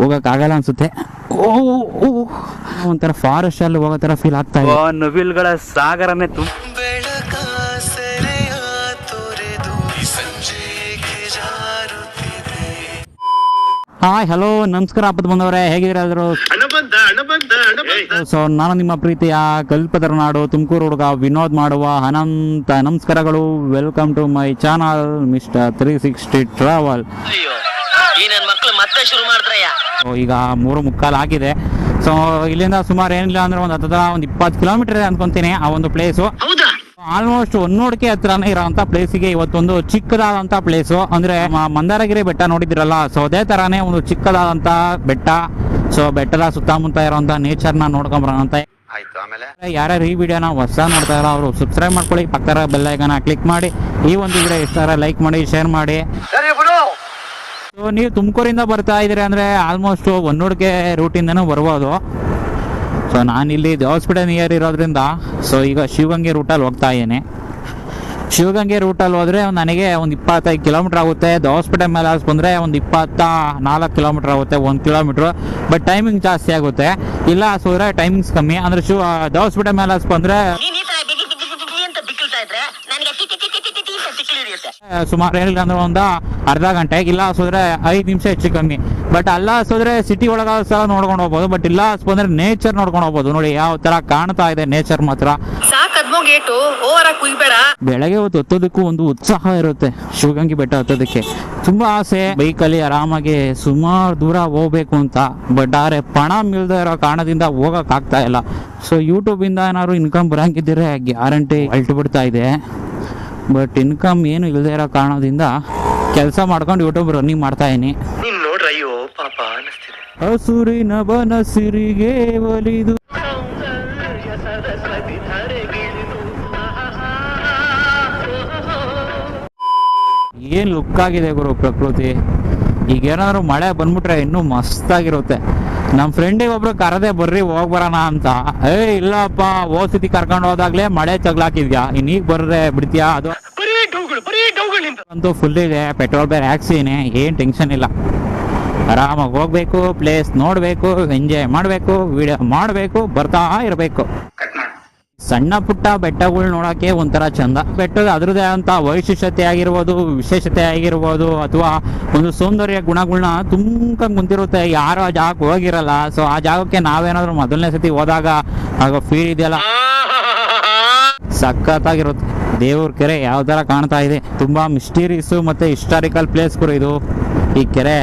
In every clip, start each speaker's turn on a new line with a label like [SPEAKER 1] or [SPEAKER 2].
[SPEAKER 1] ಹೋಗಕ್ಕಾಗಲ್ಲ ಅನ್ಸುತ್ತೆ. ಒಂಥರ ಫಾರೆಸ್ಟ್ ಅಲ್ಲಿ ಹೋಗೋ ತರ ಫೀಲ್ ಆಗ್ತಾ ಇದೆ. ನವಿಲ್ಗಳ ಸಾಗರನೇ ತುಂಬ ಹಾಯ್ ಹಲೋ ನಮಸ್ಕಾರ ಹಬ್ಬದ ಬಂದವರೇ ಹೇಗಿದ್ದೀರಾ ಎಲ್ಲರೂ?
[SPEAKER 2] ಹಣ ಬಂದ ಹಣ ಬಂದ ಹಣ ಬಂದ
[SPEAKER 1] ಸೊ ನಾನು ನಿಮ್ಮ ಪ್ರೀತಿಯ ಕಲ್ಪದರ ನಾಡು ತುಮಕೂರು ಹುಡುಗ ವಿನೋದ್ ಮಾಡುವ ಅನಂತ ನಮಸ್ಕಾರಗಳು. Welcome to my channel mister three sixty travel
[SPEAKER 3] ಅಯ್ಯೋ ಈ ನನ್ ಮಕ್ಳು ಮತ್ತೆ ಶುರು ಮಾಡಿದ್ರಯ್ಯ?
[SPEAKER 1] ಈಗ ಮೂರು ಮುಕ್ಕಾಲು ಆಗಿದೆ. ಸೊ ಇಲ್ಲಿಂದ ಸುಮಾರು ಏನಿಲ್ಲ ಅಂದ್ರೆ ಒಂದು ಹತ್ತದ ಒಂದು ಇಪ್ಪತ್ತು ಕಿಲೋಮೀಟರ್ ಇದೆ ಅನ್ಕೊಂತೀನಿ ಆ ಒಂದು ಪ್ಲೇಸು
[SPEAKER 3] ಹೌದಾ?
[SPEAKER 1] ಆಲ್ಮೋಸ್ಟ್ ಒನ್ನೋಡಿಕೆ ಹತ್ರನೇ ಇರೋಂಥ ಪ್ಲೇಸಿಗೆ ಇವತ್ತೊಂದು ಚಿಕ್ಕದಾದಂಥ ಪ್ಲೇಸು ಅಂದ್ರೆ ಮಂದಾರಗಿರಿ ಬೆಟ್ಟ ನೋಡಿದಿರಲ್ಲ? ಸೊ ಅದೇ ತರಾನೇ ಒಂದು ಚಿಕ್ಕದಾದಂಥ ಬೆಟ್ಟ. ಸೊ ಬೆಟ್ಟದ ಸುತ್ತಮುತ್ತ ಇರೋಂಥ ನೇಚರ್ನ ನೋಡ್ಕೊಂಬರೋಣ ಅಂತ.
[SPEAKER 2] ಆಮೇಲೆ?
[SPEAKER 1] ಯಾರ್ಯಾರು ಈ ವಿಡಿಯೋನ ಹೊಸ ನೋಡ್ತಾ ಇರೋ ಅವರು ಸಬ್ಸ್ಕ್ರೈಬ್ ಮಾಡ್ಕೊಳ್ಳಿ. ಪಕ್ಕದ ಬೆಲ್ ಐಕನ ಕ್ಲಿಕ್ ಮಾಡಿ. ಈ ಒಂದು ವಿಡಿಯೋ ಇಷ್ಟ ಲೈಕ್ ಮಾಡಿ ಶೇರ್ ಮಾಡಿ. ಸೊ ನೀವು ತುಮಕೂರಿಂದ ಬರ್ತಾ ಇದ್ದೀರಿ ಅಂದರೆ ಆಲ್ಮೋಸ್ಟ್ ಒನ್ನೂಡಿಕೆ ರೂಟಿಂದನೂ ಬರ್ಬೋದು. ಸೊ ನಾನಿಲ್ಲಿ ಹಾಸ್ಪಿಟಲ್ ನಿಯರ್ ಇರೋದ್ರಿಂದ ಸೊ ಈಗ ಶಿವಗಂಗೆ ರೂಟಲ್ಲಿ ಹೋಗ್ತಾ ಇದ್ದೀನಿ. ಶಿವಗಂಗೆ ರೂಟಲ್ಲಿ ಹೋದರೆ ನನಗೆ ಒಂದು ಇಪ್ಪತ್ತೈದು ಕಿಲೋಮೀಟ್ರ್ ಆಗುತ್ತೆ. ಹಾಸ್ಪಿಟಲ್ ಮೇಲೆ ಹಾಸ್ ಬಂದರೆ ಒಂದು ಇಪ್ಪತ್ತ ನಾಲ್ಕು ಕಿಲೋಮೀಟ್ರ್ ಆಗುತ್ತೆ, ಒಂದು ಕಿಲೋಮೀಟ್ರು ಬಟ್ ಟೈಮಿಂಗ್ ಜಾಸ್ತಿ ಆಗುತ್ತೆ. ಇಲ್ಲ ಸೋದ್ರೆ ಟೈಮಿಂಗ್ಸ್ ಕಮ್ಮಿ. ಅಂದರೆ ಶಿವ ಹಾಸ್ಪಿಟಲ್ ಮೇಲೆ ಬಂದರೆ
[SPEAKER 3] ನೀನ್ ಈ ತರ ಬಿಗಿ ಬಿಗಿ ಬಿಗಿ ಬಿಗಿ ಅಂತ ಬಿಕ್ಕಳ್ತಾ ಇದ್ರೆ ನನಗೆ ಟಿ ಟಿ ಟಿ ಟಿ ಟಿ ಟಿ ಅಂತ ತಿಕ್ಲಿ ಹಿಡಿಯುತ್ತೆ
[SPEAKER 1] ಸುಮಾರು ಏನಿಲ್ಲ ಅಂದ್ರೆ ಒಂದು ಅರ್ಧ ಗಂಟೆ ಇಲ್ಲ ಹಸೋದ್ರೆ ಐದು ನಿಮಿಷ ಹೆಚ್ಚು ಕಮ್ಮಿ. ಬಟ್ ಅಲ್ಲ ಹಸೋದ್ರೆ ಸಿಟಿ ಒಳಗ ಸಲ ನೋಡ್ಕೊಂಡು ಹೋಗ್ಬೋದು ಬಟ್ ಇಲ್ಲ ಹಸ್ಬಂದ್ರೆ ನೇಚರ್ ನೋಡ್ಕೊಂಡು ಹೋಗ್ಬೋದು. ನೋಡಿ ಯಾವ ತರ ಕಾಣ್ತಾ ಇದೆ ನೇಚರ್ ಮಾತ್ರ. ಬೆಳಗ್ಗೆ ಹೊತ್ತು ಹತ್ತೋದಕ್ಕೂ ಒಂದು ಉತ್ಸಾಹ ಇರುತ್ತೆ ಶಿವಗಂಗೆ ಬೆಟ್ಟ ಹತ್ತೋದಕ್ಕೆ. ತುಂಬಾ ಆಸೆ ಬೈಕಲ್ಲಿ ಆರಾಮಾಗಿ ಸುಮಾರು ದೂರ ಹೋಗ್ಬೇಕು ಅಂತ ಬಟ್ ಆದ್ರೆ ಪಣ ಮಿಲ್ದೇ ಇರೋ ಕಾರಣದಿಂದ ಹೋಗಕ್ ಆಗ್ತಾ ಇಲ್ಲ. ಸೊ ಯೂಟ್ಯೂಬ್ ಇಂದ ಏನಾದ್ರು ಇನ್ಕಮ್ ಬರಂಗಿದ್ರೆ ಗ್ಯಾರಂಟಿ ಅಲ್ಟು ಬಿಡ್ತಾ ಇದೆ. ಬಟ್ ಇನ್ಕಮ್ ಏನು ಇಲ್ಲದೆ ಇರೋ ಕಾರಣದಿಂದ ಕೆಲಸ ಮಾಡ್ಕೊಂಡು ಯೂಟ್ಯೂಬ್ ರನ್ನಿಂಗ್ ಮಾಡ್ತಾ ಇದೀನಿ ಹಸುರಿನ ಬನಸಿರಿಗೆ ಒಲಿದು. ಏನ್ ಲುಕ್ ಆಗಿದೆ ಗುರು ಪ್ರಕೃತಿ? ಈಗ ಏನಾದ್ರು ಮಳೆ ಬಂದ್ಬಿಟ್ರೆ ಇನ್ನೂ ಮಸ್ತಾಗಿರುತ್ತೆ. ನಮ್ಮ ಫ್ರೆಂಡಿಗೆ ಒಬ್ರು ಕರದೆ ಬರ್ರಿ ಹೋಗ್ ಬರೋಣ ಅಂತ. ಏ ಇಲ್ಲಪ್ಪ ಓ ಸತಿ ಕರ್ಕೊಂಡು ಹೋದಾಗ್ಲೇ ಮಳೆ ಚಗ್ಲಾಕಿದ್ಯಾ? ಇನ್ ಈಗ ಬರ್ರೆ ಬಿಡ್ತೀಯಾ? ಅದು ಅಂತೂ ಫುಲ್ ಇದೆ ಪೆಟ್ರೋಲ್ ಬೇರೆ ಹಾಕ್ಸಿನಿ ಏನ್ ಟೆನ್ಷನ್ ಇಲ್ಲ. ಆರಾಮಾಗಿ ಹೋಗ್ಬೇಕು ಪ್ಲೇಸ್ ನೋಡ್ಬೇಕು ಎಂಜಾಯ್ ಮಾಡ್ಬೇಕು ವಿಡಿಯೋ ಮಾಡ್ಬೇಕು ಬರ್ತಾ ಇರಬೇಕು. ಸಣ್ಣ ಪುಟ್ಟ ಬೆಟ್ಟಗಳು ನೋಡೋಕೆ ಒಂಥರ ಚಂದ. ಬೆಟ್ಟದ ಅದರದೇ ಆದಂಥ ವೈಶಿಷ್ಟ್ಯತೆ ಆಗಿರ್ಬೋದು ವಿಶೇಷತೆ ಆಗಿರ್ಬೋದು ಅಥವಾ ಒಂದು ಸೌಂದರ್ಯ ಗುಣಗಳನ್ನ ತುಂಬ ಕುಂತಿರುತ್ತೆ. ಯಾರು ಆ ಜಾಗಕ್ಕೆ ಹೋಗಿರಲ್ಲ. ಸೊ ಆ ಜಾಗಕ್ಕೆ ನಾವೇನಾದ್ರೂ ಮೊದಲನೇ ಸತಿ ಹೋದಾಗ ಆಗ ಫೀಲ್ ಇದೆಯಲ್ಲ? ಸಖತ್ತಾಗಿರುತ್ತೆ. ದೇವ್ರ ಕೆರೆ ಯಾವ ತರ ಕಾಣ್ತಾ ಇದೆ. ತುಂಬಾ ಮಿಸ್ಟೀರಿಯಸ್ಸು ಮತ್ತೆ ಹಿಸ್ಟಾರಿಕಲ್ ಪ್ಲೇಸ್ ಕೂಡ ಇದು. ಈ ಕೆರೆ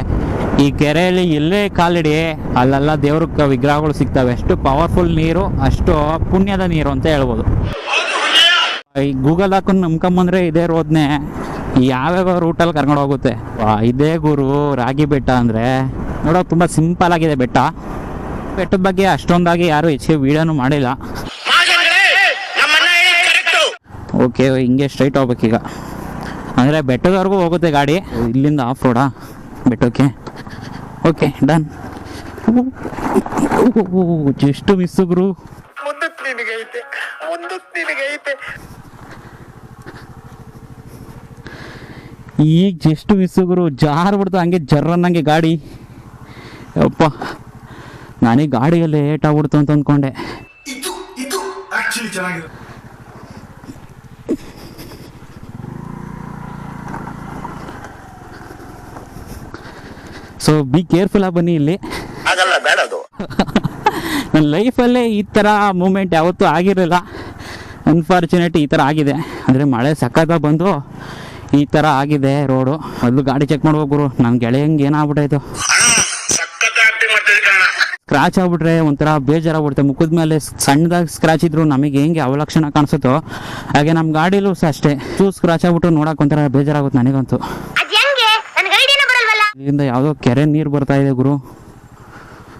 [SPEAKER 1] ಈ ಕೆರೆಯಲ್ಲಿ ಎಲ್ಲೇ ಕಾಲಿಡಿ, ಅಲ್ಲೆಲ್ಲ ದೇವ್ರ ವಿಗ್ರಹಗಳು ಸಿಗ್ತವೆ. ಅಷ್ಟು ಪವರ್ಫುಲ್ ನೀರು, ಅಷ್ಟು ಪುಣ್ಯದ ನೀರು ಅಂತ ಹೇಳ್ಬೋದು. ಈ ಗೂಗಲ್ ಹಾಕೊಂಡು ನಂಬ್ಕೊಂಬಂದ್ರೆ ಇದೇ ರೋದ್ನೆ ಯಾವ್ಯಾವ ರೂಟಲ್ಲಿ ಕರ್ಕೊಂಡು ಹೋಗುತ್ತೆ. ಇದೇ ಗುರು, ರಾಗಿ ಬೆಟ್ಟ ಅಂದರೆ ನೋಡೋಕೆ ತುಂಬ ಸಿಂಪಲ್ ಆಗಿದೆ ಬೆಟ್ಟ. ಬೆಟ್ಟದ ಬಗ್ಗೆ ಅಷ್ಟೊಂದಾಗಿ ಯಾರು ಹೆಚ್ಚಿಗೆ ವಿಡಿಯೋನು ಮಾಡಿಲ್ಲ. ಓಕೆ ಹಿಂಗೆ ಸ್ಟ್ರೈಟ್ ಹೋಗ್ಬೇಕೀಗ. ಅಂದರೆ ಬೆಟ್ಟದವರೆಗೂ ಹೋಗುತ್ತೆ ಗಾಡಿ. ಇಲ್ಲಿಂದ ಆಫ್ ರೋಡಾ ಬೆಟ್ಟಕ್ಕೆ. ಓಕೆ ಡನ್ ಜಸ್ಟ್ ಮಿಸ್ಸು ಗುರು
[SPEAKER 2] ಐತೆ ನಿನಗೈತೆ ಮುಂದಕ್ ನಿನಗೈತೆ
[SPEAKER 1] ಈಗ ಜಸ್ಟ್ ಮಿಸ್ ಗುರು ಜಾರ್ ಬಿಡ್ತು ಹಂಗೆ ಜರ್ರನ್ನಂಗೆ ಗಾಡಿ. ಅಪ್ಪ ನನಗೆ ಗಾಡಿಯಲ್ಲಿ ಲೇಟ್ ಆಗ್ಬಿಡ್ತು ಅಂತ ಅಂದ್ಕೊಂಡೆ
[SPEAKER 4] ಇದು ಇದು ಆಕ್ಚುಲಿ ಚೆನ್ನಾಗಿದೆ
[SPEAKER 1] ಸೊ ಬಿ ಕೇರ್ಫುಲ್ ಆಗಿ ಬನ್ನಿ ಇಲ್ಲಿ.
[SPEAKER 2] ಆಗಲ್ಲ ಬೇಡ ಅದು.
[SPEAKER 1] ನನ್ನ ಲೈಫಲ್ಲೇ ಈ ಥರ ಮೂಮೆಂಟ್ ಯಾವತ್ತೂ ಆಗಿರಲಿಲ್ಲ ಅನ್ಫಾರ್ಚುನೇಟ್ ಈ ಥರ ಆಗಿದೆ. ಅಂದರೆ ಮಳೆ ಸಖತ್ತಾಗಿ ಬಂದು ಈ ಥರ ಆಗಿದೆ ರೋಡು ಅದು ಗಾಡಿ ಚೆಕ್ ಮಾಡ್ಬೇಕು ನನ್ನ ಗೆಳೆಯಂಗೆ ಏನಾಗ್ಬಿಟ್ಟಾಯ್ತು ಸ್ಕ್ರಾಚ್ ಆಗ್ಬಿಟ್ರೆ ಒಂಥರ ಬೇಜಾರಾಗ್ಬಿಡುತ್ತೆ. ಮುಖದ ಮೇಲೆ ಸಣ್ಣದಾಗಿ ಸ್ಕ್ರಾಚ್ ಇದ್ರು ನಮಗೆ ಹೆಂಗೆ ಅವಲಕ್ಷಣ ಕಾಣಿಸುತ್ತೋ ಹಾಗೆ ನಮ್ಮ ಗಾಡಿಲೂ ಸಹ ಅಷ್ಟೇ. ಸ್ಕ್ರಾಚ್ ಆಗ್ಬಿಟ್ಟು ನೋಡಕ್ಕೆ ಒಂಥರ ಬೇಜಾರಾಗುತ್ತೆ ನನಗಂತೂ
[SPEAKER 3] ಅದ್ ಹೆಂಗೆ ನನ್ಗೆ ಐಡಿಯಾನೇ ಬರಲ್ವಲ್ಲ
[SPEAKER 1] ಇಲ್ಲಿಂದ ಯಾವುದೋ ಕೆರೆ ನೀರು ಬರ್ತಾ ಇದೆ ಗುರು.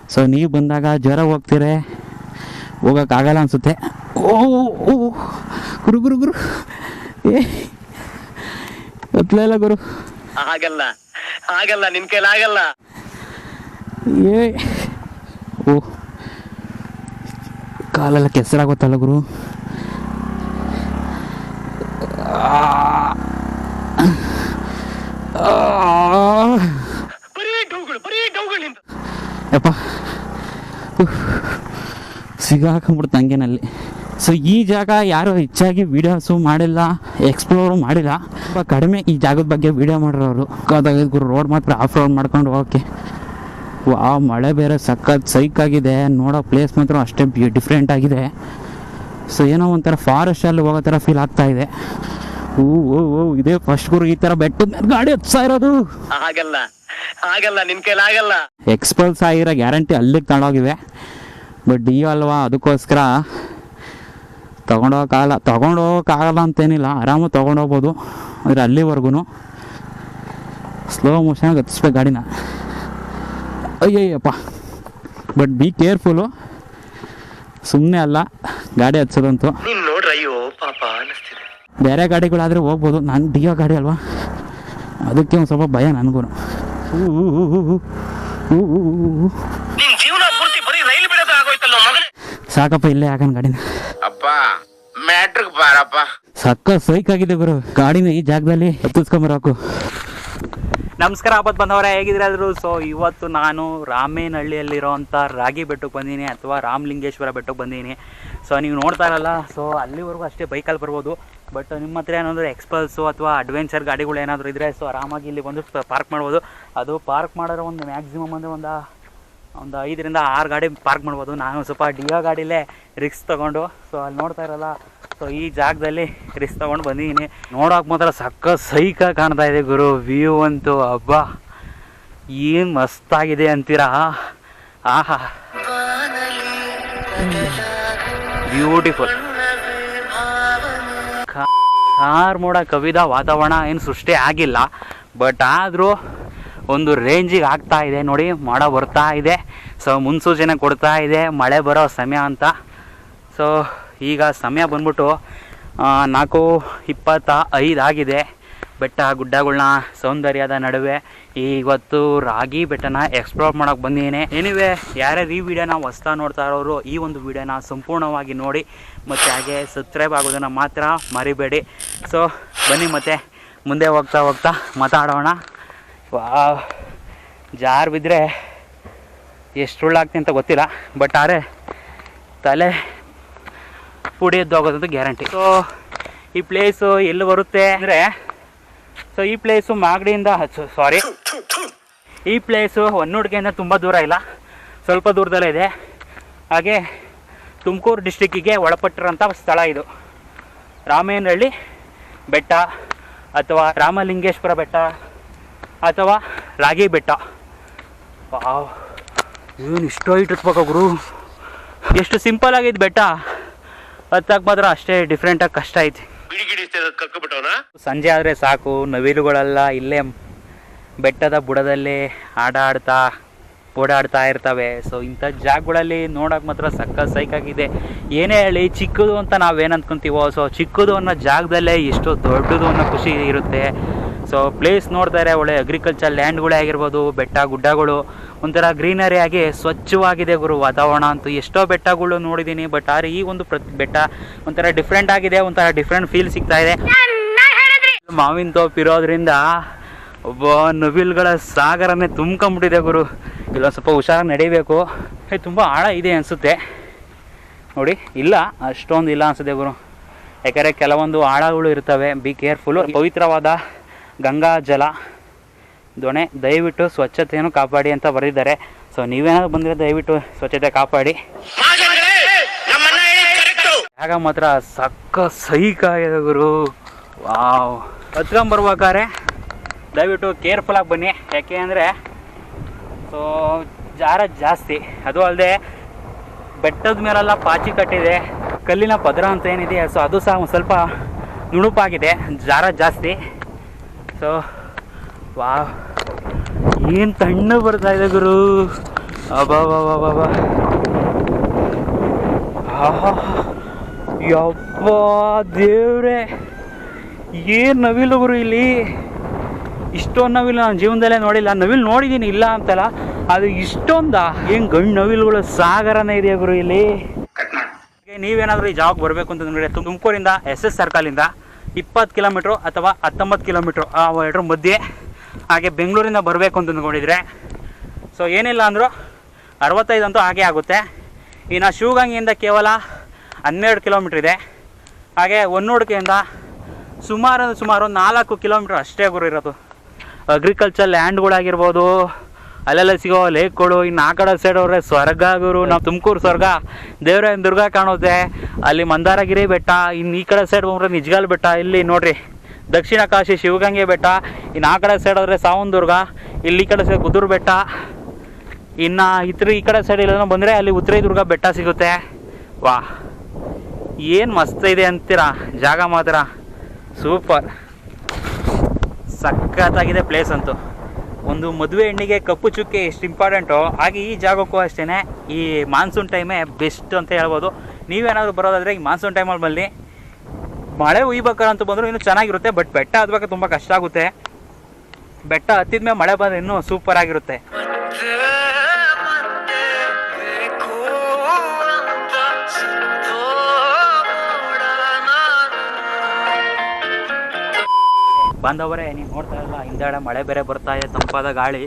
[SPEAKER 1] ಸೊ ನೀವು ಬಂದಾಗ ಜ್ವರ ಹೋಗ್ತೀರೆ. ಹೋಗೋಕ್ಕಾಗಲ್ಲ ಅನ್ಸುತ್ತೆ. ಓ ಓ ಗುರು ಗುರು ಗುರು. ಏ ಗೊತ್ತಲೇ ಗುರು.
[SPEAKER 2] ಆಗಲ್ಲ. ಆಗಲ್ಲ ನಿಮ್ಮ ಕೈಲಿ ಆಗಲ್ಲ.
[SPEAKER 1] ಏ ಓ. ಕಾಲೆಲ್ಲ ಕೆಸರಾಗುತ್ತಲ್ಲ ಗುರು ಆ. ಆ. ಯಪ್ಪ. ಸಿಗ ಸಿಗಾಕೊಂಬಿಡ್ತು ಹಂಗೇನಲ್ಲಿ. ಸೊ ಈ ಜಾಗ ಯಾರು ಹೆಚ್ಚಾಗಿ ವೀಡಿಯೋಸು ಮಾಡಿಲ್ಲ ಎಕ್ಸ್ಪ್ಲೋರು ಮಾಡಿಲ್ಲ ತುಂಬ ಕಡಿಮೆ ಈ ಜಾಗದ ಬಗ್ಗೆ ವೀಡಿಯೋ ಮಾಡಿರೋರು. ಗುರು ರೋಡ್ ಮಾತ್ರ ಆಫ್ ರೋಡ್ ಮಾಡ್ಕೊಂಡು ಓಕೆ ವಾ ಮಳೆ ಬೇರೆ ಸಖತ್ ಸೈಕ್ ಆಗಿದೆ. ನೋಡೋ ಪ್ಲೇಸ್ ಮಾತ್ರ ಅಷ್ಟೇ ಬ್ಯೂ ಡಿಫ್ರೆಂಟ್ ಆಗಿದೆ. ಸೊ ಏನೋ ಒಂಥರ ಫಾರೆಸ್ಟಲ್ಲಿ ಹೋಗೋ ಥರ ಫೀಲ್ ಆಗ್ತಾ ಇದೆ. ಓ ಓ ಓ, ಇದೇ ಫಸ್ಟ್ ಗುರು ಈ ಥರ ಬೆಟ್ಟದ ಗಾಡಿ ಹತ್ತಾ ಇರೋದು.
[SPEAKER 2] ಆಗಲ್ಲ ಆಗಲ್ಲ ನಿನ್ ಕೈಲಿ ಆಗಲ್ಲ.
[SPEAKER 1] ಎಕ್ಸ್ಪಲ್ಸ್ ಆಗಿರೋ ಗ್ಯಾರಂಟಿ ಅಲ್ಲಿಗೆ ತಗೊಂಡೋಗಿವೆ. ಬಟ್ ಡಿ ಅಲ್ವಾ ಅದಕ್ಕೋಸ್ಕರ ತೊಗೊಂಡೋಗಕ್ಕಾಗಲ್ಲ. ತೊಗೊಂಡೋಗಕ್ಕಾಗಲ್ಲ ಅಂತೇನಿಲ್ಲ ಆರಾಮಾಗಿ ತಗೊಂಡೋಗ್ಬೋದು. ಆದರೆ ಅಲ್ಲಿವರೆಗೂ ಸ್ಲೋ ಮೋಷನ್ ಹತ್ತಿಸ್ಬೇಕು ಗಾಡಿನ. ಅಯ್ಯಯ್ಯಪ್ಪ. ಬಟ್ ಬಿ ಕೇರ್ಫುಲ್ಲು ಸುಮ್ಮನೆ ಅಲ್ಲ ಗಾಡಿ ಹಚ್ಚೋದಂತೂ
[SPEAKER 2] ಅಯ್ಯೋ ಪಾಪ ಅನಿಸ್ತಿದೆ.
[SPEAKER 1] ಬೇರೆ ಗಾಡಿಗಳಾದರೆ ಹೋಗ್ಬೋದು. ನಾನು ಡಿಯೋ ಗಾಡಿ ಅಲ್ವಾ? ಅದಕ್ಕೆ ಒಂದು ಸ್ವಲ್ಪ ಭಯ ನನಗೂ
[SPEAKER 2] ನಿನ್ ಜೀವನ ಪೂರ್ತಿ ಬರೀ ರೈಲು ಬಿಡೋದು ಆಗೋಯ್ತಲ್ಲ ಮಗನೇ?
[SPEAKER 1] ಸಾಕಪ್ಪ ಇಲ್ಲೇ ಹಾಕನ್ ಗಾಡಿನ.
[SPEAKER 2] ಅಪ್ಪ ಮ್ಯಾಟ್ರಿಕ್ ಬಾರಪ್ಪ.
[SPEAKER 1] ಸಕ್ಕ ಸೈಕ್ ಆಗಿದೆ ಗುರು. ಗಾಡಿನ ಈ ಜಾಗದಲ್ಲಿ ಹತ್ತಿಸ್ಕೊಂಬರಾಕು
[SPEAKER 5] ನಮಸ್ಕಾರ ಆಪತ್ ಬಂದವರ ಹೇಗಿದ್ರಾದ್ರು ಸೊ ಇವತ್ತು ನಾನು ರಾಮೇನಹಳ್ಳಿಯಲ್ಲಿರೋಂಥ ರಾಗಿ ಬೆಟ್ಟಕ್ಕೆ ಬಂದೀನಿ ಅಥವಾ ರಾಮಲಿಂಗೇಶ್ವರ ಬೆಟ್ಟಕ್ಕೆ ಬಂದೀನಿ. ಸೊ ನೀವು ನೋಡ್ತಾ ಇರಲ್ಲ ಸೊ ಅಲ್ಲಿವರೆಗೂ ಅಷ್ಟೇ ಬೈಕಲ್ಲಿ ಬರ್ಬೋದು. ಬಟ್ ನಿಮ್ಮ ಹತ್ರ ಏನಾದರೂ ಎಕ್ಸ್ಪಲ್ಸು ಅಥವಾ ಅಡ್ವೆಂಚರ್ ಗಾಡಿಗಳು ಏನಾದರೂ ಇದ್ದರೆ ಸೊ ಆರಾಮಾಗಿ ಇಲ್ಲಿ ಬಂದು ಪಾರ್ಕ್ ಮಾಡ್ಬೋದು. ಅದು ಪಾರ್ಕ್ ಮಾಡೋರು ಒಂದು ಮ್ಯಾಕ್ಸಿಮಮ್ ಅಂದರೆ ಒಂದು ಒಂದು ಐದರಿಂದ ಆರು ಗಾಡಿ ಪಾರ್ಕ್ ಮಾಡ್ಬೋದು. ನಾನು ಸ್ವಲ್ಪ ಡಿಯೋ ಗಾಡಿಲೇ ರಿಕ್ಸ್ ತೊಗೊಂಡು ಸೊ ಅಲ್ಲಿ ನೋಡ್ತಾ ಇರಲ್ಲ. ಸೊ ಈ ಜಾಗದಲ್ಲಿ ರಿಕ್ಸ್ ತೊಗೊಂಡು ಬಂದಿದ್ದೀನಿ. ನೋಡೋಕೆ ಮಾತ್ರ ಸಕ್ಕ ಸೈಕ ಕಾಣ್ತಾ ಇದೆ ಗುರು. ವ್ಯೂ ಅಂತೂ ಹಬ್ಬ ಏನು ಮಸ್ತಾಗಿದೆ ಅಂತೀರಾ? ಆಹಾ. ಬ್ಯೂಟಿಫುಲ್ ಕಾರ್ ಮೋಡ ಕವಿದ ವಾತಾವರಣ ಏನು ಸೃಷ್ಟಿ ಆಗಿಲ್ಲ. ಬಟ್ ಆದರೂ ಒಂದು ರೇಂಜಿಗೆ ಆಗ್ತಾ ಇದೆ ನೋಡಿ, ಮೋಡ ಬರ್ತಾ ಇದೆ. ಸೊ ಮುನ್ಸೂಚನೆ ಕೊಡ್ತಾ ಇದೆ, ಮಳೆ ಬರೋ ಸಮಯ ಅಂತ. ಸೊ ಈಗ ಸಮಯ ಬಂದ್ಬಿಟ್ಟು ನಾಲ್ಕು ಇಪ್ಪತ್ತ ಐದು ಆಗಿದೆ. ಬೆಟ್ಟ ಗುಡ್ಡಗಳನ್ನ ಸೌಂದರ್ಯದ ನಡುವೆ ಇವತ್ತು ರಾಗಿ ಬೆಟ್ಟನ ಎಕ್ಸ್ಪ್ಲೋರ್ ಮಾಡೋಕೆ ಬಂದಿದ್ದೀನಿ. ಎನಿವೆ ಯಾರ್ಯಾರು ಈ ವಿಡಿಯೋನ ಹೊಸ್ತಾ ನೋಡ್ತಾ ಇರೋರು, ಈ ಒಂದು ವಿಡಿಯೋನ ಸಂಪೂರ್ಣವಾಗಿ ನೋಡಿ, ಮತ್ತು ಹಾಗೆ ಸಬ್ಸ್ಕ್ರೈಬ್ ಆಗೋದನ್ನು ಮಾತ್ರ ಮರಿಬೇಡಿ. ಸೊ ಬನ್ನಿ ಮತ್ತೆ ಮುಂದೆ ಹೋಗ್ತಾ ಹೋಗ್ತಾ ಮಾತಾಡೋಣ. ವಾ ಜಾರು ಬಿದ್ದರೆ ಎಷ್ಟು ಉಳ್ಳಾಗ್ತಿ ಅಂತ ಗೊತ್ತಿಲ್ಲ ಬಟ್ ಆದರೆ ತಲೆ ಪುಡಿಯದ್ದು ಹೋಗೋದಂತ ಗ್ಯಾರಂಟಿ ಸೊ ಈ ಪ್ಲೇಸು ಎಲ್ಲಿ ಬರುತ್ತೆ ಅಂದರೆ ಸೊ ಈ ಪ್ಲೇಸು ಮಾಗಡಿಯಿಂದ ಸಾರಿ ಈ ಪ್ಲೇಸು ಹೊನ್ನೂಡಿಗೆಯಿಂದ ತುಂಬ ದೂರ ಇಲ್ಲ. ಸ್ವಲ್ಪ ದೂರದಲ್ಲೇ ಇದೆ. ಹಾಗೆ ತುಮಕೂರು ಡಿಸ್ಟಿಕ್ಕಿಗೆ ಒಳಪಟ್ಟಿರೋಂಥ ಸ್ಥಳ ಇದು. ರಾಮೇನಹಳ್ಳಿ ಬೆಟ್ಟ ಅಥವಾ ರಾಮಲಿಂಗೇಶ್ವರ ಬೆಟ್ಟ ಅಥವಾ ರಾಗಿ ಬೆಟ್ಟ. ವಾವ್. ಏನು ಇಷ್ಟು ಇಟ್ಟಿರ್ಬೇಕು ಗುರು. ಎಷ್ಟು ಸಿಂಪಲ್ ಆಗಿದ್ದು ಬೆಟ್ಟ. ಹತ್ತಕ್ಕೆ ಮಾತ್ರ ಅಷ್ಟೇ ಡಿಫ್ರೆಂಟಾಗಿ ಕಷ್ಟ ಐತಿ.
[SPEAKER 2] ಕರ್ಕೊಬಿಟ್ಟವನ
[SPEAKER 5] ಸಂಜೆ ಆದರೆ ಸಾಕು, ನವಿಲುಗಳೆಲ್ಲ ಇಲ್ಲೇ ಬೆಟ್ಟದ ಬುಡದಲ್ಲಿ ಆಟ ಆಡ್ತಾ, ಓಡಾಡ್ತಾ ಇರ್ತವೆ. ಸೊ ಇಂಥ ಜಾಗಗಳಲ್ಲಿ ನೋಡೋಕೆ ಮಾತ್ರ ಸಕ್ಕ ಸೈಕಾಗಿದೆ ಏನೇ ಹೇಳಿ, ಚಿಕ್ಕದು ಅಂತ ನಾವೇನು ಅಂದ್ಕೊಂತೀವೋ ಸೊ ಚಿಕ್ಕದು ಅನ್ನೋ ಜಾಗದಲ್ಲೇ ಎಷ್ಟು ದೊಡ್ಡದು ಅನ್ನೋ ಖುಷಿ ಇರುತ್ತೆ. ಸೊ ಪ್ಲೇಸ್ ನೋಡ್ತಾರೆ ಒಳ್ಳೆ ಅಗ್ರಿಕಲ್ಚರ್ ಲ್ಯಾಂಡ್ಗಳೇ ಆಗಿರ್ಬೋದು, ಬೆಟ್ಟ ಗುಡ್ಡಗಳು. ಒಂಥರ ಗ್ರೀನರಿ ಆಗಿ ಸ್ವಚ್ಛವಾಗಿದೆ ಗುರು ವಾತಾವರಣ ಅಂತೂ. ಎಷ್ಟೋ ಬೆಟ್ಟಗಳು ನೋಡಿದ್ದೀನಿ ಬಟ್ ಆದರೆ ಈ ಒಂದು ಪ್ರತಿ ಬೆಟ್ಟ ಒಂಥರ ಡಿಫ್ರೆಂಟ್ ಆಗಿದೆ, ಒಂಥರ ಡಿಫ್ರೆಂಟ್ ಫೀಲ್ ಸಿಗ್ತಾ ಇದೆ. ಮಾವಿನ ತೋಪ್ ಇರೋದ್ರಿಂದ ಒಬ್ಬ ನವಿಲ್ಗಳ ಸಾಗರನೇ ತುಂಬ್ಕೊಂಬಿಟ್ಟಿದೆ ಗುರು. ಇಲ್ಲೊಂದು ಸ್ವಲ್ಪ ಹುಷಾರಾಗಿ ನಡಿಬೇಕು. ತುಂಬ ಆಳ ಇದೆ ಅನಿಸುತ್ತೆ. ನೋಡಿ, ಇಲ್ಲ, ಅಷ್ಟೊಂದು ಇಲ್ಲ ಅನಿಸುತ್ತೆ ಗುರು. ಯಾಕಂದರೆ ಕೆಲವೊಂದು ಆಳಗಳು ಇರ್ತವೆ. ಬಿ ಕೇರ್ಫುಲ್ಲು ಪವಿತ್ರವಾದ ಗಂಗಾ ಜಲ. ದೊಣೆ ದಯವಿಟ್ಟು ಸ್ವಚ್ಛತೆಯನ್ನು ಕಾಪಾಡಿ ಅಂತ ಬರೆದಿದ್ದಾರೆ. ಸೊ ನೀವೇನಾದ್ರು ಬಂದರೆ ದಯವಿಟ್ಟು ಸ್ವಚ್ಛತೆ ಕಾಪಾಡಿ. ಆಗ ಮಾತ್ರ ಸಕ್ಕ ಸೈಕ ಆಗಿದೆ ಗುರು. ವಾವ್. ಹತ್ಕೊಂಬರ್ಬೇಕಾದ್ರೆ ದಯವಿಟ್ಟು ಕೇರ್ಫುಲ್ಲಾಗಿ ಬನ್ನಿ. ಯಾಕೆ ಅಂದರೆ ಸೊ ಜಾರ ಜಾಸ್ತಿ. ಅದು ಅಲ್ಲದೆ ಬೆಟ್ಟದ ಮೇಲೆಲ್ಲ ಪಾಚಿ ಕಟ್ಟಿದೆ. ಕಲ್ಲಿನ ಪದರ ಅಂತ ಏನಿದೆ ಸೊ ಅದು ಸಹ ಒಂದು ಸ್ವಲ್ಪ ನುಣುಪಾಗಿದೆ. ಜಾರ ಜಾಸ್ತಿ. ಸೊ ವಾ. ಏನು ತಣ್ಣ ಬರ್ತಾ ಇದೆ ಗುರು? ಅಬಾಬಾಬಾಬಾ ಯಪ್ಪ ದೇವ್ರೆ. ಏನು ನವಿಲು ಗುರು ಇಲ್ಲಿ? ಇಷ್ಟೊಂದು ನವಿಲು ನಾನು ಜೀವನದಲ್ಲೇ ನೋಡಿಲ್ಲ. ನವಿಲು ನೋಡಿದ್ದೀನಿ ಇಲ್ಲ ಅಂತಲ್ಲ. ಅದು ಇಷ್ಟೊಂದ. ಏನು ಗಂಡು ನವಿಲುಗಳು ಸಾಗರನೇ ಇದೆಯಾ ಗುರು ಇಲ್ಲಿ? ನೀವೇನಾದರೂ ಈ ಜಾಗಕ್ಕೆ ಬರಬೇಕು ಅಂತಂದ್ರೆ ತುಮಕೂರಿಂದ, ಎಸ್ ಎಸ್ ಸರ್ಕಲಿಂದ ಇಪ್ಪತ್ತು ಕಿಲೋಮೀಟ್ರು ಅಥವಾ ಹತ್ತೊಂಬತ್ತು ಕಿಲೋಮೀಟ್ರು, ಆ ಎರಡರ ಮಧ್ಯೆ. ಹಾಗೆ ಬೆಂಗಳೂರಿಂದ ಬರಬೇಕು ಅಂತ ಅಂದ್ಕೊಂಡಿದ್ರೆ. ಸೊ ಏನಿಲ್ಲ ಅಂದರೂ ಅರವತ್ತೈದು ಅಂತೂ ಹಾಗೆ ಆಗುತ್ತೆ. ಇನ್ನು ಶಿವಗಂಗೆಯಿಂದ ಕೇವಲ ಹನ್ನೆರಡು ಕಿಲೋಮೀಟ್ರ್ ಇದೆ. ಹಾಗೆ ಹೊನ್ನೂಡಿಕೆಯಿಂದ ಸುಮಾರು ಸುಮಾರು ನಾಲ್ಕು ಕಿಲೋಮೀಟ್ರ್ ಅಷ್ಟೇ ಗುರು ಇರೋದು. ಅಗ್ರಿಕಲ್ಚರ್ ಲ್ಯಾಂಡ್ಗಳಾಗಿರ್ಬೋದು ಅಲ್ಲೆಲ್ಲ ಸಿಗೋ ಲೇಕ್ಗಳು, ಇನ್ನು ಆ ಕಡೆ ಸೈಡ್ ಹೋದ್ರೆ ಸ್ವರ್ಗ ಗುರು, ನಾವು ತುಮಕೂರು ಸ್ವರ್ಗ. ದೇವರಾಯನ ದುರ್ಗ ಕಾಣುತ್ತೆ. ಅಲ್ಲಿ ಮಂದಾರಗಿರಿ ಬೆಟ್ಟ, ಇನ್ನು ಈ ಕಡೆ ಸೈಡ್ ಹೋಗ್ರೆ ನಿಜ್ಗಾಲ್ ಬೆಟ್ಟ. ಇಲ್ಲಿ ನೋಡ್ರಿ ದಕ್ಷಿಣ ಕಾಶಿ ಶಿವಗಂಗೆ ಬೆಟ್ಟ, ಇನ್ನು ಆ ಕಡೆ ಸೈಡ್ ಆದರೆ ಸಾವನದುರ್ಗ, ಇಲ್ಲಿ ಈ ಕಡೆ ಸೈಡ್ ಗುದ್ದೂರು ಬೆಟ್ಟ, ಇನ್ನು ಇತರ ಈ ಕಡೆ ಸೈಡ್ ಇಲ್ಲ ಬಂದರೆ ಅಲ್ಲಿ ಉತ್ತರೈ ದುರ್ಗ ಬೆಟ್ಟ ಸಿಗುತ್ತೆ. ವಾ, ಏನು ಮಸ್ತ್ ಇದೆ ಅಂತೀರಾ, ಜಾಗ ಮಾತ್ರ. ಸೂಪರ್. ಸಖತ್ತಾಗಿದೆ ಪ್ಲೇಸ್ ಅಂತೂ. ಒಂದು ಮದುವೆ ಹೆಣ್ಣಿಗೆ ಕಪ್ಪು ಚುಕ್ಕೆ ಎಷ್ಟು ಇಂಪಾರ್ಟೆಂಟು ಹಾಗೆ ಈ ಜಾಗಕ್ಕೂ ಅಷ್ಟೇ ಈ ಮಾನ್ಸೂನ್ ಟೈಮೇ ಬೆಸ್ಟ್ ಅಂತ ಹೇಳ್ಬೋದು. ನೀವೇನಾದರೂ ಬರೋದಾದರೆ ಈ ಮಾನ್ಸೂನ್ ಟೈಮಲ್ಲಿ ಬನ್ನಿ. ಮಳೆ ಉಯ್ಬೇಕಾರಂತೂ ಬಂದರೂ ಇನ್ನೂ ಚೆನ್ನಾಗಿರುತ್ತೆ ಬಟ್ ಬೆಟ್ಟ ಹತ್ಬೇಕು ತುಂಬ ಕಷ್ಟ ಆಗುತ್ತೆ. ಬೆಟ್ಟ ಹತ್ತಿದ ಮೇಲೆ ಮಳೆ ಬಂದರೆ ಇನ್ನೂ ಸೂಪರ್ ಆಗಿರುತ್ತೆ.
[SPEAKER 4] ಬಂದವರೇ ಅಂತ
[SPEAKER 5] ನೀವು ನೋಡ್ತಾ ಇಲ್ಲ ಹಿಂದೆ ಮಳೆ ಬೇರೆ ಬರ್ತಾ ಇದೆ, ತಂಪಾದ ಗಾಳಿ.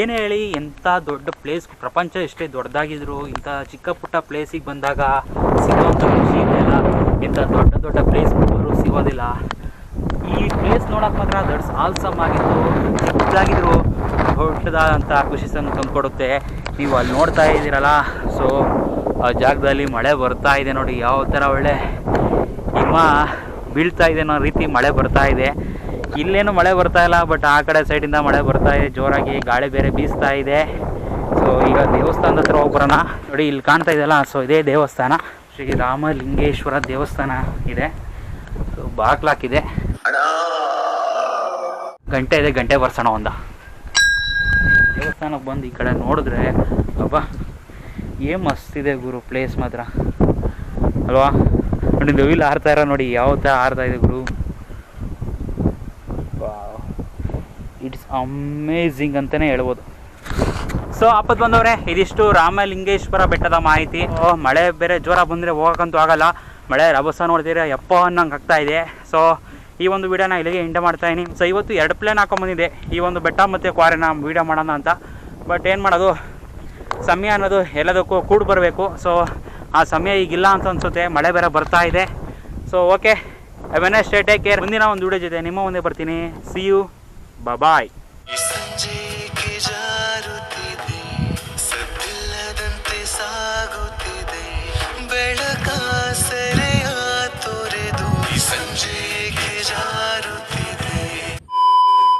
[SPEAKER 5] ಏನೇ ಹೇಳಿ ಎಂಥ ದೊಡ್ಡ ಪ್ಲೇಸ್ ಪ್ರಪಂಚ ಎಷ್ಟೇ ದೊಡ್ಡದಾಗಿದ್ರು, ಇಂಥ ಚಿಕ್ಕ ಪುಟ್ಟ ಪ್ಲೇಸಿಗೆ ಬಂದಾಗ ಸಿಗೋವಂಥ ಖುಷಿ ಇದೆಯಲ್ಲ ಇಂಥ ದೊಡ್ಡ ದೊಡ್ಡ ಪ್ಲೇಸ್ ಅವರು ಸಿಗೋದಿಲ್ಲ. ಈ ಪ್ಲೇಸ್ ನೋಡೋಕೆ ಮಾತ್ರ ದೊಡ್ಡ ಆಲ್ಸಮ್ ಆಗಿದ್ದು ಚಿಕ್ಕದಾಗಿದ್ರು ದೊಡ್ಡದಾದಂಥ ಖುಷಿಸನ್ನು ತಂದುಕೊಡುತ್ತೆ. ನೀವು ಅಲ್ಲಿ ನೋಡ್ತಾ ಇದ್ದೀರಲ್ಲ ಸೊ ಆ ಜಾಗದಲ್ಲಿ ಮಳೆ ಬರ್ತಾ ಇದೆ ನೋಡಿ, ಯಾವ ಥರ ಒಳ್ಳೆ ಹಿಮ ಬೀಳ್ತಾ ಇದೆ ಅನ್ನೋ ರೀತಿ ಮಳೆ ಬರ್ತಾ ಇದೆ. ಇಲ್ಲೇನು ಮಳೆ ಬರ್ತಾ ಇಲ್ಲ ಬಟ್ ಆ ಕಡೆ ಸೈಡಿಂದ ಮಳೆ ಬರ್ತಾ ಇದೆ, ಜೋರಾಗಿ ಗಾಳಿ ಬೇರೆ ಬೀಸ್ತಾ ಇದೆ. ಸೊ ಈಗ ದೇವಸ್ಥಾನದ ಹತ್ರ ಹೋಗ್ಬರೋಣ ನೋಡಿ, ಇಲ್ಲಿ ಕಾಣ್ತಾ ಇದೆಯಲ್ಲ ಸೊ ಇದೇ ದೇವಸ್ಥಾನ. ಶ್ರೀ ರಾಮಲಿಂಗೇಶ್ವರ ದೇವಸ್ಥಾನ ಇದೆ. ಸೊ ಬಾಗ್ಲಾಕಿದೆ ಗಂಟೆ ಇದೆ, ಗಂಟೆ ಬರ್ಸೋಣ ಒಂದ. ದೇವಸ್ಥಾನಕ್ಕೆ ಬಂದು ಈ ಕಡೆ ನೋಡಿದ್ರೆ, ಅಬ್ಬಾ ಏ ಮಸ್ತ್ ಇದೆ ಗುರು ಪ್ಲೇಸ್ ಮಾತ್ರ. ಅಲ್ವಾ? ನೋಡಿ, ನವಿಲ್ ಹಾರ್ತಾ ಇರೋ ನೋಡಿ, ಯಾವ ಥರ ಹಾರ್ತಾ ಇದೆ ಗುರು. ಇಟ್ಸ್ ಅಮೇಝಿಂಗ್ ಅಂತಲೇ ಹೇಳ್ಬೋದು. ಸೊ, ಆಪತ್ ಬಂದವ್ರೆ, ಇದಿಷ್ಟು ರಾಮಲಿಂಗೇಶ್ವರ ಬೆಟ್ಟದ ಮಾಹಿತಿ. ಮಳೆ ಬೇರೆ ಜೋರ ಬಂದರೆ ಹೋಗೋಕ್ಕಂತೂ ಆಗಲ್ಲ. ಮಳೆ ರಭಸ ನೋಡ್ತೀರಾ ಎಪ್ಪ ಅನ್ನಂಗೆ ಆಗ್ತಾ ಇದೆ. ಸೊ, ಈ ಒಂದು ವಿಡಿಯೋನ ಇಲ್ಲಿಗೆ ಎಂಡ ಮಾಡ್ತಾ ಇದೀನಿ. ಸೊ, ಇವತ್ತು ಎರಡು ಪ್ಲೇನ್ ಹಾಕೊಂಬಂದಿದೆ ಈ ಒಂದು ಬೆಟ್ಟ ಮತ್ತು ಕ್ವಾರಿನ ವೀಡಿಯೋ ಮಾಡೋಣ ಅಂತ. ಬಟ್ ಏನು ಮಾಡೋದು? ಸಮಯ ಅನ್ನೋದು ಎಲ್ಲದಕ್ಕೂ ಕೂಡಿ ಬರಬೇಕು. ಸೊ, ಆ ಸಮಯ ಈಗಿಲ್ಲ ಅಂತ ಅನಿಸುತ್ತೆ. ಮಳೆ ಬೇರೆ ಬರ್ತಾ ಇದೆ. So okay I when stay take care ಮುಂದಿನ ಒಂದು ವಿಡಿಯೋ ಜೊತೆ ನಿಮ್ಮ ಮುಂದೆ ಬರ್ತೀನಿ. C you bye